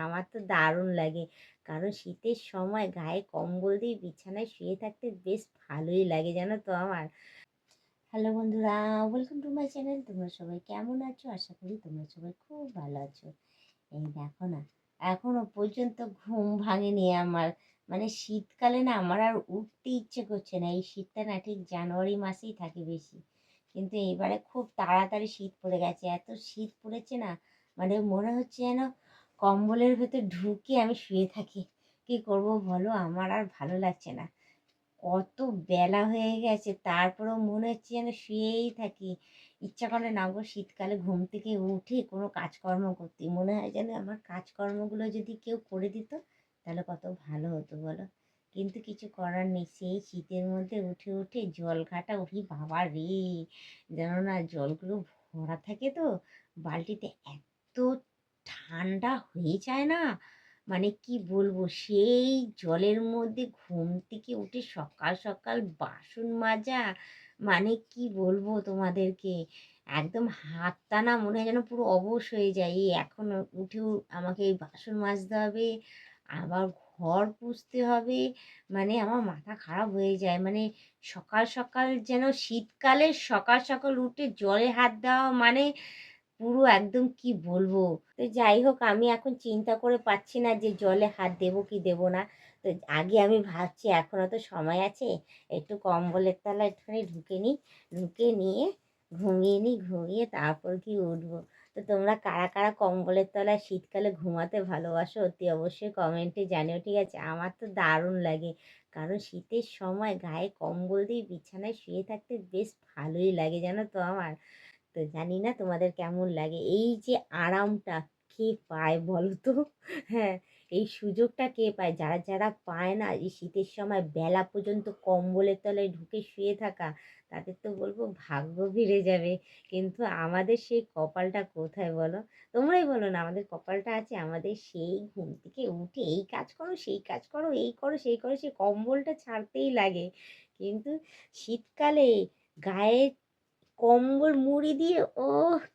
আমার তো দারুণ লাগে। কারণ শীতের সময় গায়ে কম্বল দিয়ে বিছানায় শুয়ে থাকতে বেশ ভালোই লাগে, জানো তো আমার। হ্যালো বন্ধুরা ওয়েলকাম টু মাই চ্যানেল তোমরা সবাই কেমন আছো? আশা করি তোমরা সবাই খুব ভালো আছো। এই দেখো না, এখনও পর্যন্ত ঘুম ভাঙেনি আমার। মানে শীতকালে না আমার আর উঠতে ইচ্ছে করছে না। এই শীতটা না ঠিক জানুয়ারি মাসেই থাকে বেশি। কিন্তু এইবারে খুব তাড়াতাড়ি শীত পড়ে গেছে। এত শীত পড়েছে না মানে মনে হচ্ছে যেন কম্বলের ভেতর ঢুকে আমি শুয়ে থাকি। কি করব বলো? আমার আর ভালো লাগছে না। কত বেলা হয়ে গেছে, তারপরেও মনে হচ্ছে যেন শুয়েই থাকি। ইচ্ছা করে না গো, শীতকালে ঘুম থেকে উঠে কোনো কাজকর্ম করতে। মনে হয় যেন আমার কাজকর্মগুলো যদি কেউ করে দিত, তাহলে কত ভালো হতো বলো? কিন্তু কিছু করার নেই। সেই শীতের মধ্যে উঠে উঠে জল ঘাটা উঠি। বাবা রে! যেন না জলগুলো ভরা থাকে তো, বালতিতে এত ঠান্ডা হয়ে যায় না? মানে কি বলব? সেই জলের মধ্যে ঘুম থেকে উঠে সকাল সকাল বাসন মাজা মানে কি বলব তোমাদেরকে? একদম হাতটা না মনে হয় যেন পুরো অবশ হয়ে যায়। এই এখন উঠেও আমাকে এই বাসন মাজতে হবে, আবার ঘর পুষতে হবে মানে আমার মাথা খারাপ হয়ে যায়। মানে সকাল সকাল যেন শীতকালে সকাল সকাল উঠে জলে হাত দেওয়া মানে পুরো একদম কি বলব? তো যাই হোক, আমি এখন চিন্তা করে পাচ্ছি না যে জলে হাত দেবো কি দেবো না। তো আগে আমি ভাবছি এখনও তো সময় আছে, একটু কম্বলের তলা একটুখানি ঢুকে নিই, ঢুকে নিয়ে ঘুমিয়ে নিই, ঘুমিয়ে তারপর কি উঠবো। তো তোমরা কারা কারা কম্বলের তলায় শীতকালে ঘুমাতে ভালোবাসো, অতি অবশ্যই কমেন্টে জানিও, ঠিক আছে? আমার তো দারুণ লাগে, কারণ শীতের সময় গায়ে কম্বল দিয়ে বিছানায় শুয়ে থাকতে বেশ ভালোই লাগে, জানো তো আমার। তো জানি না তোমাদের কেমন লাগে। এই যে আরামটা কে পায় বলো তো হ্যাঁ এই সুযোগটা কে পায়? যারা যারা পায় না, এই শীতের সময় বেলা পর্যন্ত কম্বলের তলায় ঢুকে শুয়ে থাকা, তাদের তো বলব ভাগ্য ফিরে যাবে। কিন্তু আমাদের সেই কপালটা কোথায় বলো? তোমরাই বলো না, আমাদের কপালটা আছে আমাদের সেই ঘুম থেকে উঠে এই কাজ করো, সেই কাজ করো, এই করো, সেই করো সেই কম্বলটা ছাড়তেই লাগে। কিন্তু শীতকালে গায়ে কম্বল মুড়ি দিয়ে ও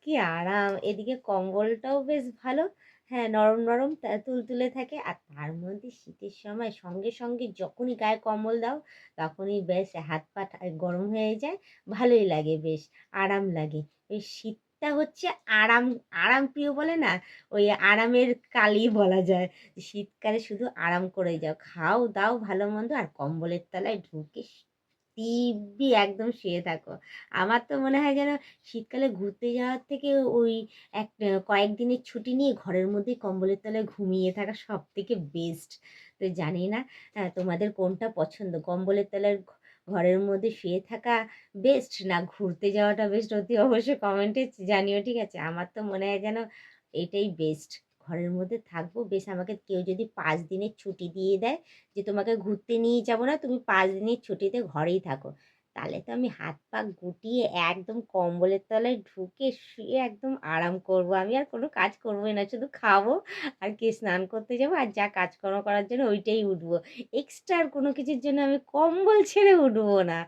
কি আরাম। এদিকে কম্বলটাও বেশ ভালো। হ্যাঁ নরম নরম তুলতুলে থাকে। আর তার মধ্যে শীতের সময় সঙ্গে সঙ্গে যখনই গায়ে কম্বল দাও, তখনই বেশ হাত পা গরম হয়ে যায়। ভালোই লাগে, বেশ আরাম লাগে। ওই শীতটা হচ্ছে আরাম আরাম প্রিয় বলে না? ওই আরামের কালই বলা যায়। শীতকালে শুধু আরাম করে যাও। খাও, দাও ভালো মন্দ, আর কম্বলের তলায় ঢুকে দিব্যি একদম শুয়ে থাকো। আমার তো মনে হয় যেন শীতকালে ঘুরতে যাওয়ার থেকে ওই এক, কয়েকদিনের ছুটি নিয়ে ঘরের মধ্যেই কম্বলের তলায় ঘুমিয়ে থাকা সব থেকে বেস্ট তো জানি না তোমাদের কোনটা পছন্দ? কম্বলের তলায় ঘরের মধ্যে শুয়ে থাকা বেস্ট না ঘুরতে যাওয়াটা বেস্ট অতি অবশ্যই কমেন্টে জানিও, ঠিক আছে? আমার তো মনে হয় যেন এটাই বেস্ট ঘরের মধ্যে থাকব, বেশ আমাকে কেউ যদি পাঁচ দিনের ছুটি দিয়ে দেয় যে তোমাকে ঘুরতে নিয়ে যাব না, তুমি পাঁচ দিনের ছুটিতে ঘরেই থাকো। তাহলে তো আমি হাত পা গুটিয়ে একদম কম্বলের তলায় ঢুকে শুয়ে একদম আরাম করব। আমি আর কোনো কাজ করবোই না, শুধু খাব আর কি স্নান করতে যাব আর যা কাজকর্ম করার জন্য ওইটাই উঠবো। এক্সট্রা আর কোনো কিছুর জন্য আমি কম্বল ছেড়ে উঠবো না।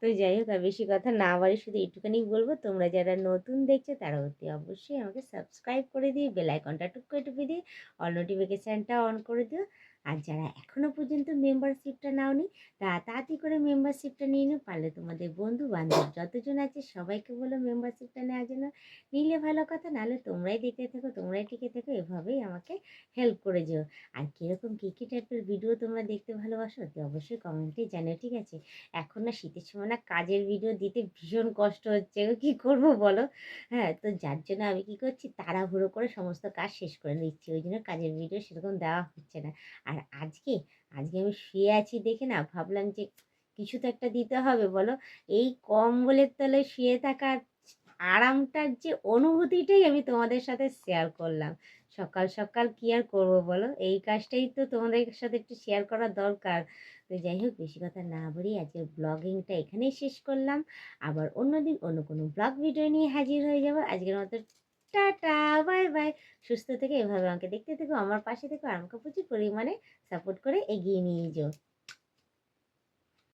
তো যাই হোক আর বেশি কথা না বাড়ি শুধু এইটুখানি বলব, তোমরা যারা নতুন দেখছ তারা অতি অবশ্যই আমাকে সাবস্ক্রাইব করে দিয়ে বেলাইকনটা টুক করে টুপে দিয়ে অল নোটিফিকেশানটা অন করে দিও। আর যারা এখনও পর্যন্ত মেম্বারশিপটা নাওনি, তা তাড়াতাড়ি করে মেম্বারশিপটা নিয়ে নিও। পারলে তোমাদের বন্ধু বান্ধব যতজন আছে সবাইকে বলো মেম্বারশিপটা নেওয়ার জন্য। নিলে ভালো কথা, নাহলে তোমরাই দেখতে থাকো, তোমরাই টিকে থাকো, এভাবেই আমাকে হেল্প করে যেও। আর কীরকম কী কী টাইপের ভিডিও তোমরা দেখতে ভালোবাসো অবশ্যই কমেন্টে জানিও, ঠিক আছে? এখন না শীতের সময় না কাজের ভিডিও দিতে ভীষণ কষ্ট হচ্ছে কি করব বলো? হ্যাঁ তো যার জন্য আমি কী করছি, তাড়াহুড়ো করে সমস্ত কাজ শেষ করে নিচ্ছি ওই জন্য কাজের ভিডিও সেরকম দেওয়া হচ্ছে না। আর আজকে আজকে আমি শুয়ে আছি দেখে না ভাবলাম যে কিছু তো একটা দিতে হবে বলো? এই কম্বলের তলায় শুয়ে থাকার আরামটার যে অনুভূতিটাই আমি তোমাদের সাথে শেয়ার করলাম। সকাল সকাল কি আর করব বলো? এই কাজটাই তো তোমাদের সাথে একটু শেয়ার করা দরকার। তো যাই হোক, বেশি কথা না বলি আজকের ব্লগিংটা এখানেই শেষ করলাম। আবার অন্যদিন অন্য কোনো ব্লগ ভিডিও নিয়ে হাজির হয়ে যাব। আজকের মতো টাটা, বাই বাই। সুস্থ থেকে, এভাবে আমাকে দেখতে থেকো, আমার পাশে থেকো, আর আমাকে প্রচুর পরিমাণে সাপোর্ট করে এগিয়ে নিয়ে যাও।